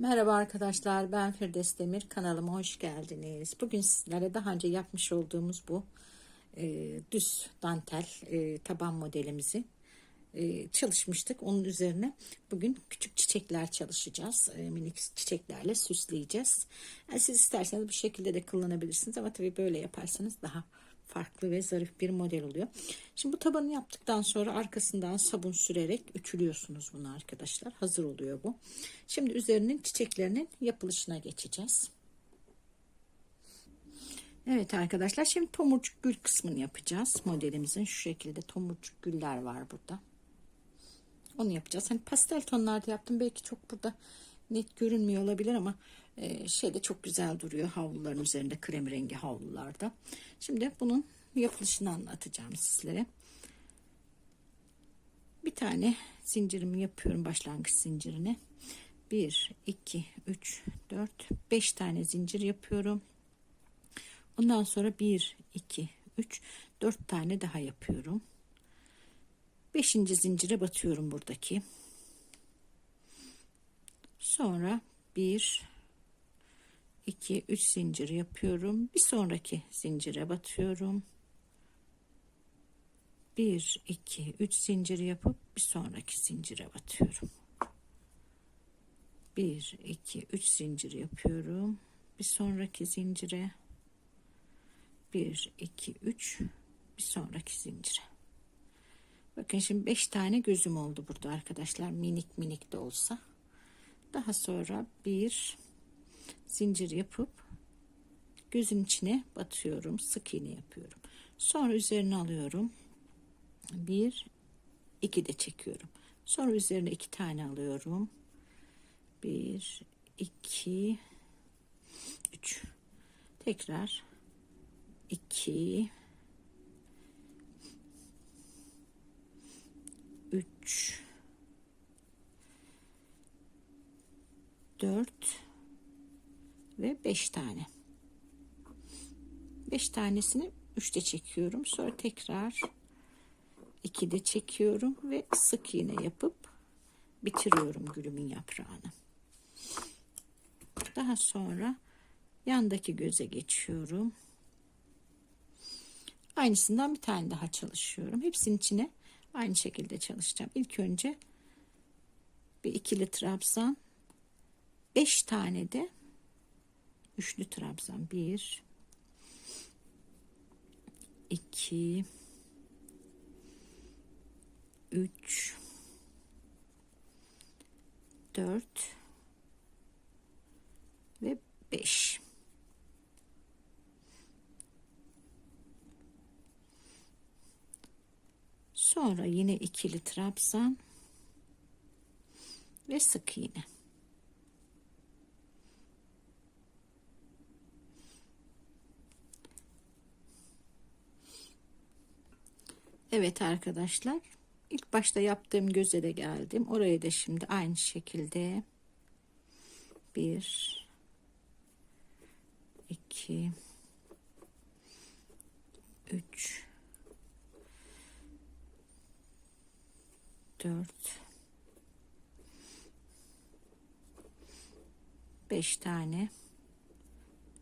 Merhaba arkadaşlar ben Firdevs Demir kanalıma hoş geldiniz. Bugün sizlere daha önce yapmış olduğumuz bu e, düz dantel e, taban modelimizi e, çalışmıştık. Onun üzerine bugün küçük çiçekler çalışacağız. E, minik çiçeklerle süsleyeceğiz. Yani siz isterseniz bu şekilde de kullanabilirsiniz ama tabii böyle yaparsanız daha farklı ve zarif bir model oluyor. Şimdi bu tabanı yaptıktan sonra arkasından sabun sürerek ütülüyorsunuz bunu arkadaşlar. Hazır oluyor bu. Şimdi üzerinin çiçeklerinin yapılışına geçeceğiz. Evet arkadaşlar şimdi tomurcuk gül kısmını yapacağız. Modelimizin şu şekilde tomurcuk güller var burada. Onu yapacağız. Hani pastel tonlarda yaptım. Belki çok burada net görünmüyor olabilir ama e, şeyde çok güzel duruyor havluların üzerinde krem rengi havlularda. Şimdi bunun yapılışını anlatacağım sizlere. Bir tane zincirimi yapıyorum başlangıç zincirini. 1 2 3 4 5 tane zincir yapıyorum. Ondan sonra 1 2 3 4 tane daha yapıyorum. 5. zincire batıyorum buradaki. Sonra 1 2 3 zincir yapıyorum. Bir sonraki zincire batıyorum. 1 2 3 zincir yapıp bir sonraki zincire batıyorum. 1 2 3 zincir yapıyorum. Bir sonraki zincire 1 2 3 bir sonraki zincire. Bakın şimdi 5 tane gözüm oldu burada arkadaşlar. Minik minik de olsa. Daha sonra bir zincir yapıp gözün içine batıyorum. Sık iğne yapıyorum. Sonra üzerine alıyorum. Bir, iki de çekiyorum. Sonra üzerine iki tane alıyorum. Bir, iki, üç. Tekrar iki, üç, dört ve beş tane. Beş tanesini üçte çekiyorum. Sonra tekrar 2'de çekiyorum ve sık iğne yapıp bitiriyorum gülümün yaprağını. Daha sonra yandaki göze geçiyorum. Aynısından bir tane daha çalışıyorum. Hepsinin içine aynı şekilde çalışacağım. İlk önce bir ikili trabzan, beş tane de üçlü trabzan. Bir, iki, 3 4 ve 5 sonra yine ikili trabzan. Ve sık iğne Evet arkadaşlar İlk başta yaptığım göze de geldim. Oraya da şimdi aynı şekilde bir iki üç dört beş tane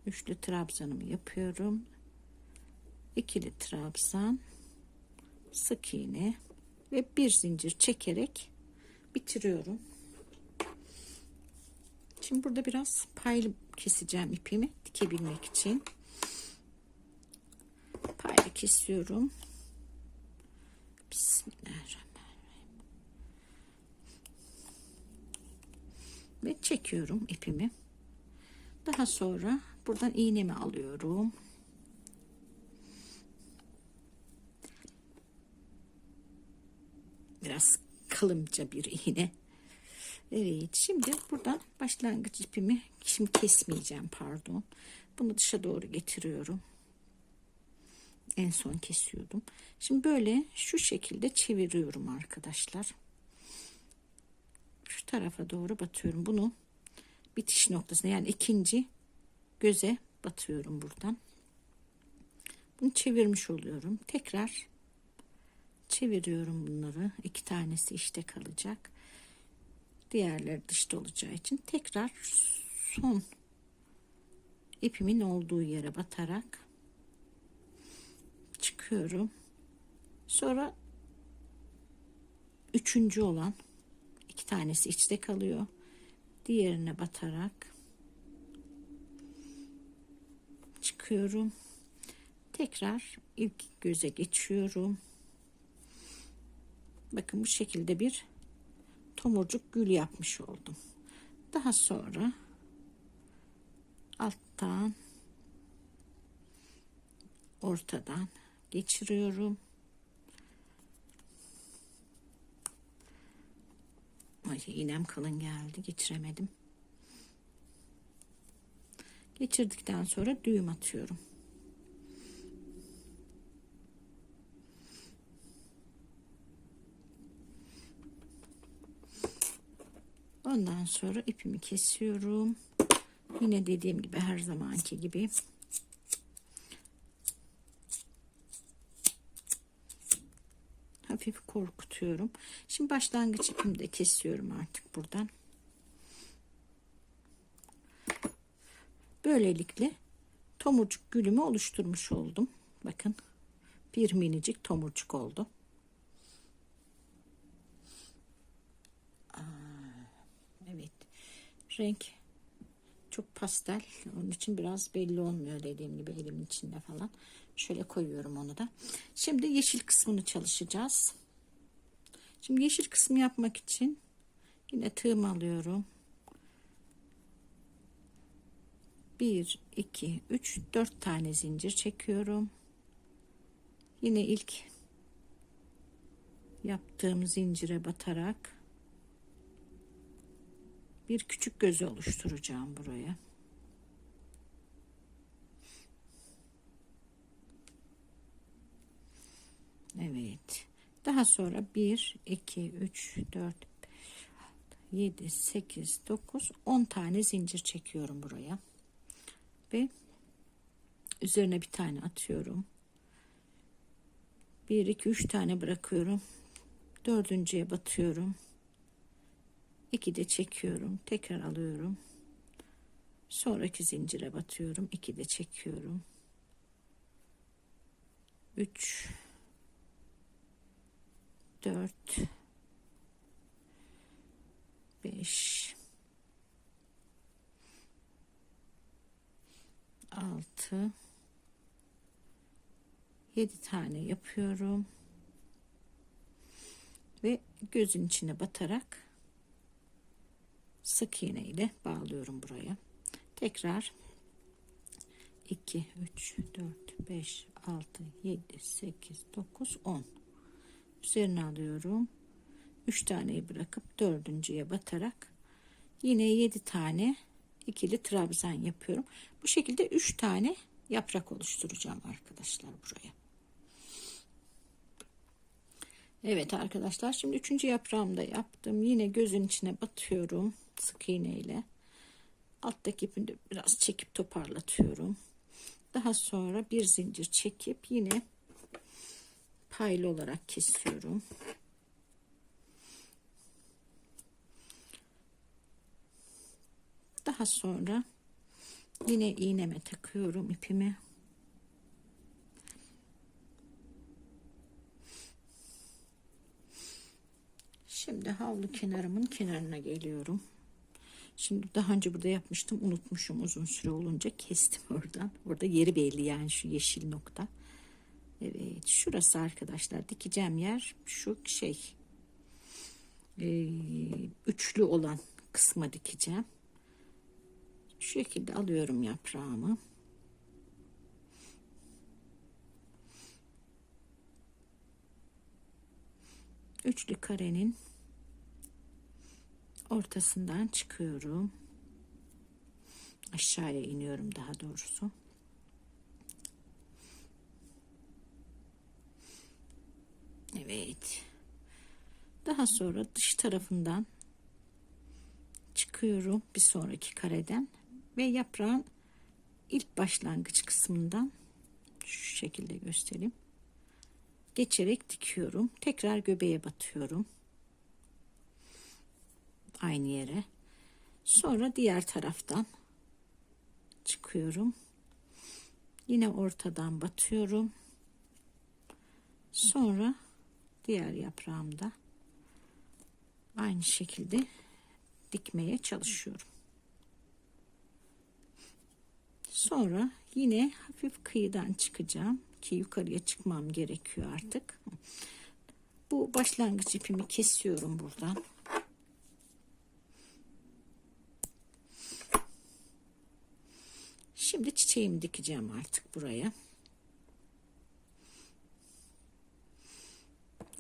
üçlü trabzanımı yapıyorum. ikili trabzan sık iğne ve bir zincir çekerek bitiriyorum. Şimdi burada biraz paylı keseceğim ipimi dikebilmek için. Paylı kesiyorum. Bismillahirrahmanirrahim. Ve çekiyorum ipimi. Daha sonra buradan iğnemi alıyorum. Biraz kalınca bir iğne. Evet şimdi buradan başlangıç ipimi şimdi kesmeyeceğim pardon. Bunu dışa doğru getiriyorum. En son kesiyordum. Şimdi böyle şu şekilde çeviriyorum arkadaşlar. Şu tarafa doğru batıyorum. Bunu bitiş noktasına yani ikinci göze batıyorum buradan. Bunu çevirmiş oluyorum. Tekrar çeviriyorum bunları. İki tanesi işte kalacak. Diğerleri dışta olacağı için tekrar son ipimin olduğu yere batarak çıkıyorum. Sonra üçüncü olan iki tanesi içte kalıyor. Diğerine batarak çıkıyorum. Tekrar ilk göze geçiyorum. Bakın bu şekilde bir tomurcuk gül yapmış oldum. Daha sonra alttan ortadan geçiriyorum. Ay iğnem kalın geldi geçiremedim. Geçirdikten sonra düğüm atıyorum. Ondan sonra ipimi kesiyorum. Yine dediğim gibi her zamanki gibi hafif korkutuyorum. Şimdi başlangıç ipimi de kesiyorum artık buradan. Böylelikle tomurcuk gülümü oluşturmuş oldum. Bakın bir minicik tomurcuk oldu. Aa, evet renk çok pastel. Onun için biraz belli olmuyor dediğim gibi elimin içinde falan. Şöyle koyuyorum onu da. Şimdi yeşil kısmını çalışacağız. Şimdi yeşil kısmı yapmak için yine tığım alıyorum. 1 2 3 4 tane zincir çekiyorum. Yine ilk yaptığım zincire batarak bir küçük gözü oluşturacağım buraya. Evet. Daha sonra 1, 2, 3, 4, 7, 8, 9, 10 tane zincir çekiyorum buraya. Ve üzerine bir tane atıyorum. 1, 2, 3 tane bırakıyorum. Dördüncüye batıyorum. 2 de çekiyorum. Tekrar alıyorum. Sonraki zincire batıyorum. 2 de çekiyorum. 3 4 5 6 7 tane yapıyorum. Ve gözün içine batarak sık iğne ile bağlıyorum buraya. Tekrar 2 3 4 5 6 7 8 9 10 üzerine alıyorum. 3 taneyi bırakıp dördüncüye batarak yine 7 tane ikili trabzan yapıyorum. Bu şekilde 3 tane yaprak oluşturacağım arkadaşlar buraya. Evet arkadaşlar şimdi üçüncü yaprağımı da yaptım. Yine gözün içine batıyorum sık iğne ile alttaki ipini biraz çekip toparlatıyorum. Daha sonra bir zincir çekip yine paylı olarak kesiyorum. Daha sonra yine iğneme takıyorum ipimi. Şimdi havlu kenarımın kenarına geliyorum. Şimdi daha önce burada yapmıştım. Unutmuşum uzun süre olunca kestim oradan. Orada yeri belli yani şu yeşil nokta. Evet şurası arkadaşlar dikeceğim yer şu şey e, üçlü olan kısma dikeceğim. Şu şekilde alıyorum yaprağımı. Üçlü karenin ortasından çıkıyorum. Aşağıya iniyorum daha doğrusu. Evet. Daha sonra dış tarafından çıkıyorum bir sonraki kareden ve yaprağın ilk başlangıç kısmından şu şekilde göstereyim. Geçerek dikiyorum. Tekrar göbeğe batıyorum. Aynı yere. Sonra diğer taraftan çıkıyorum. Yine ortadan batıyorum. Sonra diğer yaprağımda aynı şekilde dikmeye çalışıyorum. Sonra yine hafif kıyıdan çıkacağım ki yukarıya çıkmam gerekiyor artık. Bu başlangıç ipimi kesiyorum buradan. Şimdi çiçeğimi dikeceğim artık buraya.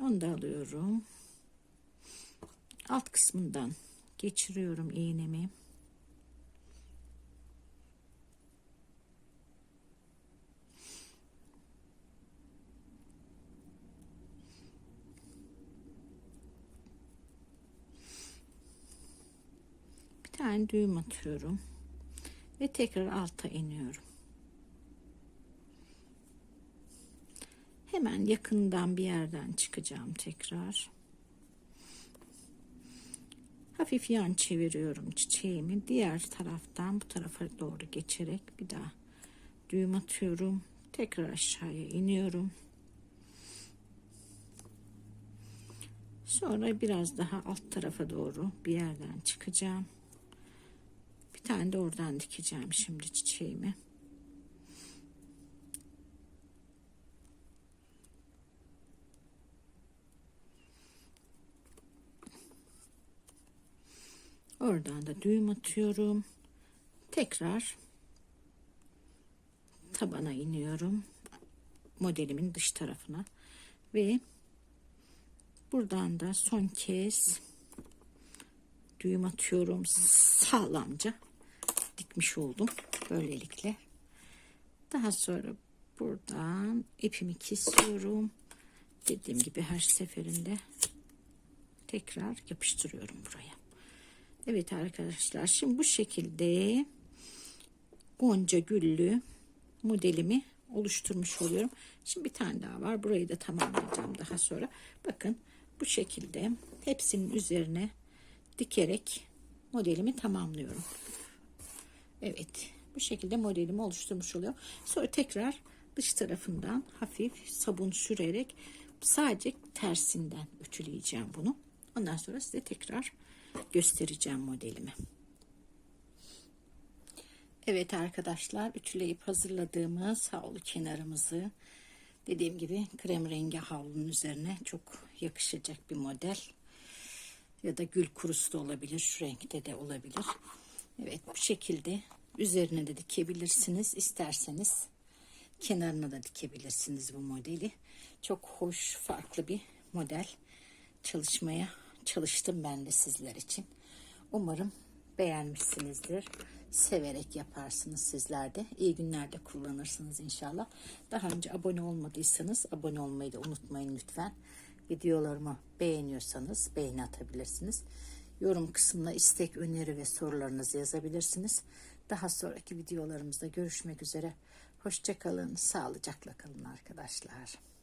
Onu da alıyorum. Alt kısmından geçiriyorum iğnemi. Bir tane düğüm atıyorum ve tekrar alta iniyorum. Hemen yakından bir yerden çıkacağım tekrar. Hafif yan çeviriyorum çiçeğimi. Diğer taraftan bu tarafa doğru geçerek bir daha düğüm atıyorum. Tekrar aşağıya iniyorum. Sonra biraz daha alt tarafa doğru bir yerden çıkacağım. Bir tane de oradan dikeceğim şimdi çiçeğimi. Oradan da düğüm atıyorum. Tekrar tabana iniyorum. Modelimin dış tarafına. Ve buradan da son kez düğüm atıyorum. Sağlamca dikmiş oldum. Böylelikle. Daha sonra buradan ipimi kesiyorum. Dediğim gibi her seferinde tekrar yapıştırıyorum buraya Evet arkadaşlar şimdi bu şekilde gonca güllü modelimi oluşturmuş oluyorum. Şimdi bir tane daha var. Burayı da tamamlayacağım daha sonra. Bakın bu şekilde hepsinin üzerine dikerek modelimi tamamlıyorum. Evet bu şekilde modelimi oluşturmuş oluyor. Sonra tekrar dış tarafından hafif sabun sürerek sadece tersinden ütüleyeceğim bunu. Ondan sonra size tekrar göstereceğim modelimi. Evet arkadaşlar ütüleyip hazırladığımız havlu kenarımızı dediğim gibi krem rengi havlunun üzerine çok yakışacak bir model ya da gül kurusu da olabilir şu renkte de olabilir. Evet bu şekilde üzerine de dikebilirsiniz isterseniz kenarına da dikebilirsiniz bu modeli. Çok hoş farklı bir model çalışmaya çalıştım ben de sizler için. Umarım beğenmişsinizdir. Severek yaparsınız sizler de. İyi günlerde kullanırsınız inşallah. Daha önce abone olmadıysanız abone olmayı da unutmayın lütfen. Videolarımı beğeniyorsanız beğeni atabilirsiniz. Yorum kısmına istek, öneri ve sorularınızı yazabilirsiniz. Daha sonraki videolarımızda görüşmek üzere. Hoşçakalın, sağlıcakla kalın arkadaşlar.